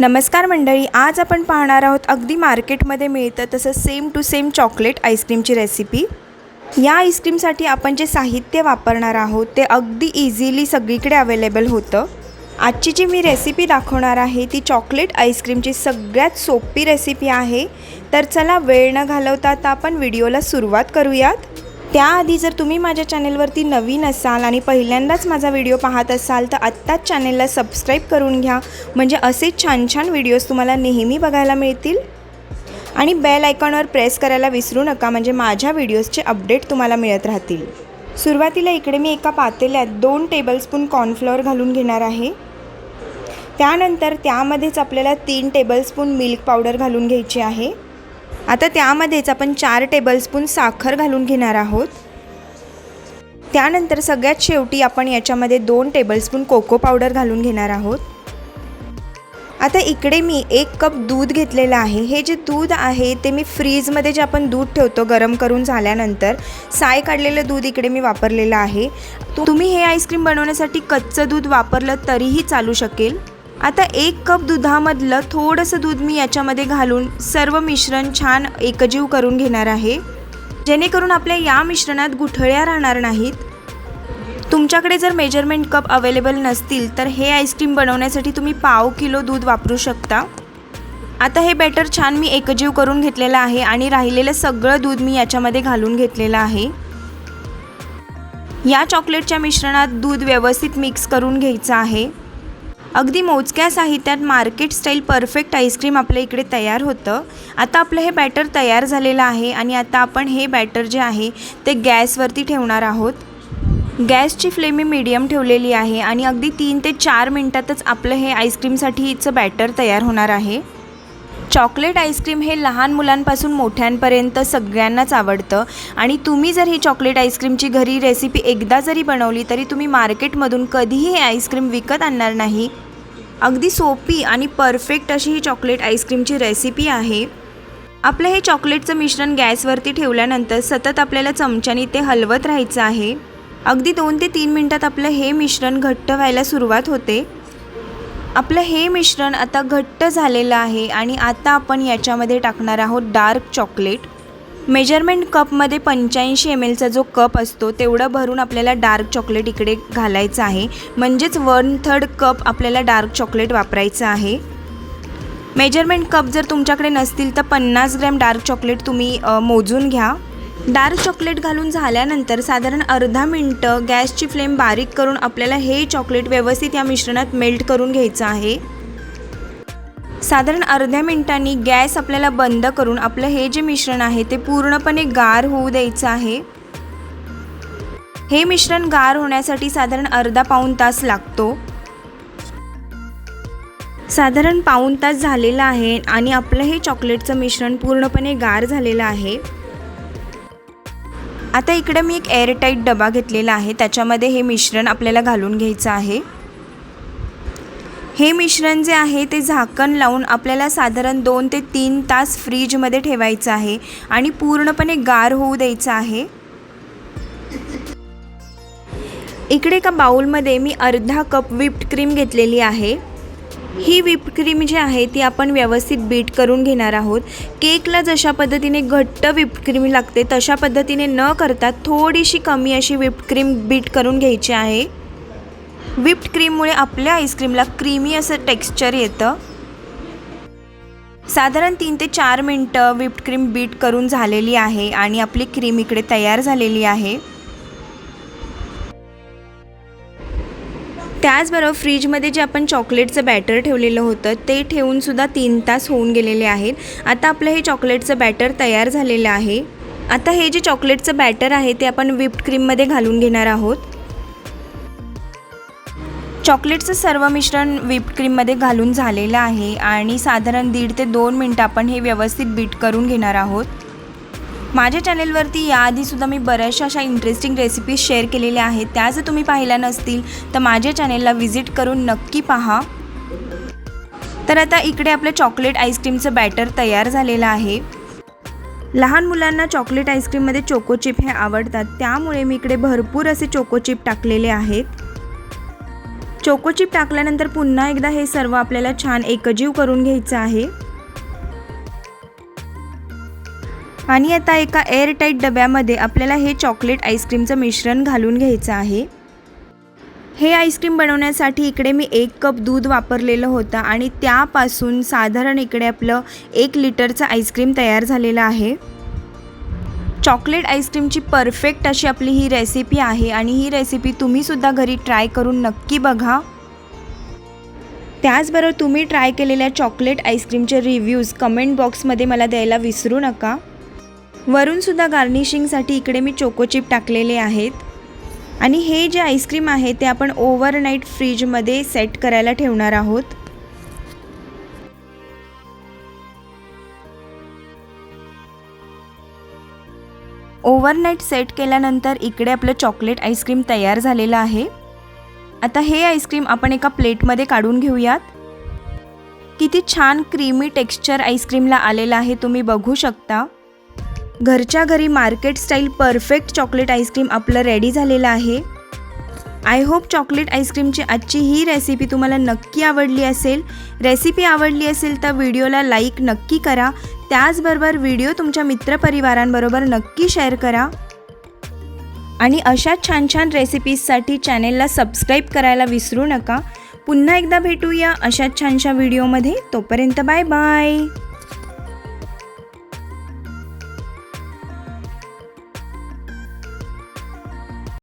नमस्कार मंडळी आज आपण पाहणार आहोत अगदी मार्केटमध्ये मिळतं तसं सेम टू सेम चॉकलेट आईस्क्रीमची रेसिपी या आईस्क्रीमसाठी आपण जे साहित्य वापरणार आहोत ते अगदी इझिली सगळीकडे अवेलेबल होतं. आजची जी मी रेसिपी दाखवणार आहे ती चॉकलेट आईस्क्रीमची सगळ्यात सोपी रेसिपी आहे. तर चला वेळ न घालवता आता आपण व्हिडिओला सुरुवात करूयात. त्याआधी जर तुम्ही माझ्या चॅनेलवरती नवीन असाल आणि पहिल्यांदाच माझा व्हिडिओ पाहत असाल तर आत्ताच चॅनेलला सबस्क्राईब करून घ्या. म्हणजे असे छान छान व्हिडिओज तुम्हाला नेहमी बघायला मिळतील. आणि बेल आयकॉनवर प्रेस करायला विसरू नका म्हणजे माझ्या व्हिडिओजचे अपडेट तुम्हाला मिळत राहतील. सुरुवातीला इकडे मी एका पातेल्यात दोन टेबलस्पून कॉर्नफ्लॉवर घालून घेणार आहे. त्यानंतर त्यामध्येच आपल्याला तीन टेबलस्पून मिल्क पावडर घालून घ्यायची आहे. आता त्यामध्येच आपण चार टेबलस्पून साखर घालून घेणार आहोत. त्यानंतर सगळ्यात शेवटी आपण याच्यामध्ये दोन टेबलस्पून कोको पावडर घालून घेणार आहोत. आता इकडे मी एक कप दूध घेतलेलं आहे. हे जे दूध आहे ते मी फ्रीजमध्ये जे आपण दूध ठेवतो गरम करून झाल्यानंतर साय काढलेलं दूध इकडे मी वापरलेलं आहे. तुम्ही हे आईस्क्रीम बनवण्यासाठी कच्चं दूध वापरलं तरीही चालू शकेल. आता एक कप दुधामधलं थोडंसं दूध मी याच्यामध्ये घालून सर्व मिश्रण छान एकजीव करून घेणार आहे. जेणेकरून आपल्या या मिश्रणात गुठळ्या राहणार नाहीत. तुमच्याकडे जर मेजरमेंट कप अवेलेबल नसतील तर हे आईस्क्रीम बनवण्यासाठी तुम्ही पाव किलो दूध वापरू शकता. आता हे बॅटर छान मी एकजीव करून घेतलेलं आहे आणि राहिलेलं सगळं दूध मी याच्यामध्ये घालून घेतलेलं आहे. या चॉकलेटच्या मिश्रणात दूध व्यवस्थित मिक्स करून घ्यायचं आहे. अगदी मोजक्या साहित्यात मार्केट स्टाईल परफेक्ट आईस्क्रीम आपल्या इकडे तयार होतं. आता आपलं हे बॅटर तयार झालेलं आहे आणि आता आपण हे बॅटर जे आहे ते गॅसवरती ठेवणार आहोत. गॅसची फ्लेम मी मीडियम ठेवलेली आहे आणि अगदी तीन ते चार मिनटातच आपलं हे आईस्क्रीमसाठीचं बॅटर तयार होणार आहे. चॉकलेट आईस्क्रीम हे लहान मुलांपासून मोठ्यांपर्यंत सगळ्यांनाच आवडतं आणि तुम्ही जर ही चॉकलेट आईस्क्रीमची घरी रेसिपी एकदा जरी बनवली तरी तुम्ही मार्केटमधून कधीही हे आईस्क्रीम विकत आणणार नाही. अगदी सोपी आणि परफेक्ट अशी ही चॉकलेट आईस्क्रीमची रेसिपी आहे. आपलं हे चॉकलेटचं मिश्रण गॅसवरती ठेवल्यानंतर सतत आपल्याला चमच्याने ते हलवत राहायचं आहे. अगदी दोन ते तीन मिनटात आपलं हे मिश्रण घट्ट व्हायला सुरुवात होते. आपलं हे मिश्रण आता घट्ट झालेलं आहे आणि आता आपण याच्यामध्ये टाकणार आहोत डार्क चॉकलेट. मेजरमेंट कपमध्ये पंच्याऐंशी एम एलचा जो कप असतो तेवढं भरून आपल्याला डार्क चॉकलेट इकडे घालायचं आहे. म्हणजेच वन थर्ड कप आपल्याला डार्क चॉकलेट वापरायचं आहे. मेजरमेंट कप जर तुमच्याकडे नसतील तर पन्नास ग्रॅम डार्क चॉकलेट तुम्ही मोजून घ्या. डार्क चॉकलेट घालून झाल्यानंतर साधारण अर्धा मिनटं गॅसची फ्लेम बारीक करून आपल्याला हे चॉकलेट व्यवस्थित या मिश्रणात मेल्ट करून घ्यायचं आहे. साधारण अर्ध्या मिनिटांनी गॅस आपल्याला बंद करून आपलं हे जे मिश्रण आहे ते पूर्णपणे गार होऊ द्यायचं आहे. हे मिश्रण गार होण्यासाठी साधारण अर्धा पाऊण तास लागतो. साधारण पाऊण तास झालेला आहे आणि आपलं हे चॉकलेटचं मिश्रण पूर्णपणे गार झालेलं आहे. आता इकडे मी एक एअरटाईट डबा घेतलेला आहे त्याच्यामध्ये हे मिश्रण आपल्याला घालून घ्यायचं आहे. हे मिश्रण जे आहे ते झाकण लावून आपल्याला साधारण दोन ते तीन तास फ्रीजमध्ये ठेवायचं आहे आणि पूर्णपणे गार होऊ द्यायचं आहे. इकडे एका बाउलमध्ये मी अर्धा कप व्हिप्ड क्रीम घेतलेली आहे. ही व्हिप्ड क्रीम जी आहे ती आपण व्यवस्थित बीट करून घेणार आहोत. केकला जशा पद्धतीने घट्ट व्हिप्ड क्रीम लागते तशा पद्धतीने न करता थोडीशी कमी अशी व्हिप्ड क्रीम बीट करून घ्यायची आहे. व्हिप्ड क्रीममुळे आपल्या आईस्क्रीमला क्रीमी असं टेक्स्चर येतं. साधारण तीन ते चार मिनटं व्हिप्ड क्रीम बीट करून झालेली आहे आणि आपली क्रीम इकडे तयार झालेली आहे. त्याचबरोबर फ्रीजमध्ये जे आपण चॉकलेटचं बॅटर ठेवलेलं होतं ते ठेवूनसुद्धा तीन तास होऊन गेलेले आहेत. आता आपलं हे चॉकलेटचं बॅटर तयार झालेलं आहे. आता हे जे चॉकलेटचं बॅटर आहे ते आपण व्हिप्ड क्रीममध्ये घालून घेणार आहोत. चॉकलेटचं सर्व मिश्रण व्हिप्ड क्रीममध्ये घालून झालेलं आहे आणि साधारण दीड ते दोन मिनटं आपण हे व्यवस्थित बीट करून घेणार आहोत. माझ्या चॅनेलवरती याआधीसुद्धा मी बऱ्याचशा अशा इंटरेस्टिंग रेसिपीज शेअर केलेल्या आहेत. त्या जर तुम्ही पाहिल्या नसतील तर माझ्या चॅनेलला व्हिजिट करून नक्की पहा. तर आता इकडे आपलं चॉकलेट आईस्क्रीमचं बॅटर तयार झालेलं आहे. लहान मुलांना चॉकलेट आईस्क्रीममध्ये चोको चिप हे आवडतात. त्यामुळे मी इकडे भरपूर असे चोको चिप टाकलेले आहेत. चोकोचिप टाकल्यानंतर पुन्हा एकदा हे सर्व आपल्याला छान एकजीव करून घ्यायचं आहे. आणि आता एका एअरटाईट डब्यामध्ये आपल्याला हे चॉकलेट आईस्क्रीमचं मिश्रण घालून घ्यायचं आहे. हे आईस्क्रीम बनवण्यासाठी इकडे मी एक कप दूध वापरलेलं होतं आणि त्यापासून साधारण इकडे आपलं एक लिटरचं आईस्क्रीम तयार झालेलं आहे. चॉकलेट आईस्क्रीमची परफेक्ट अशी आपली ही रेसिपी आहे आणि ही रेसिपी तुम्हीसुद्धा घरी ट्राय करून नक्की बघा. त्याचबरोबर तुम्ही ट्राय केलेल्या चॉकलेट आईस्क्रीमचे रिव्ह्यूज कमेंट बॉक्समध्ये मला द्यायला विसरू नका. वरूनसुद्धा गार्निशिंगसाठी इकडे मी चोकोचिप टाकलेले आहेत. आणि हे जे आईस्क्रीम आहे ते आपण ओव्हरनाईट फ्रीजमध्ये सेट करायला ठेवणार आहोत. ओव्हरनाईट सेट केल्यानंतर इकडे आपलं चॉकलेट आईस्क्रीम तयार झालेलं आहे. आता हे आईस्क्रीम आपण एका प्लेटमध्ये काढून घेऊयात. किती छान क्रीमी टेक्स्चर आईस्क्रीमला आलेलं आहे तुम्ही बघू शकता. घरच्या घरी market style perfect chocolate ice cream आपलं रेडी झालेलं आहे. आय होप चॉकलेट आईस्क्रीमची आजची ही रेसिपी तुम्हाला नक्की आवडली असेल. रेसिपी आवडली असेल तर व्हिडिओला लाईक नक्की करा. त्याचबरोबर व्हिडिओ तुमच्या मित्रपरिवारांबरोबर नक्की शेअर करा. आणि अशा छान छान रेसिपीजसाठी चॅनेलला सबस्क्राईब करायला विसरू नका. पुन्हा एकदा भेटूया अशाच छानशा व्हिडिओमध्ये तोपर्यंत बाय बाय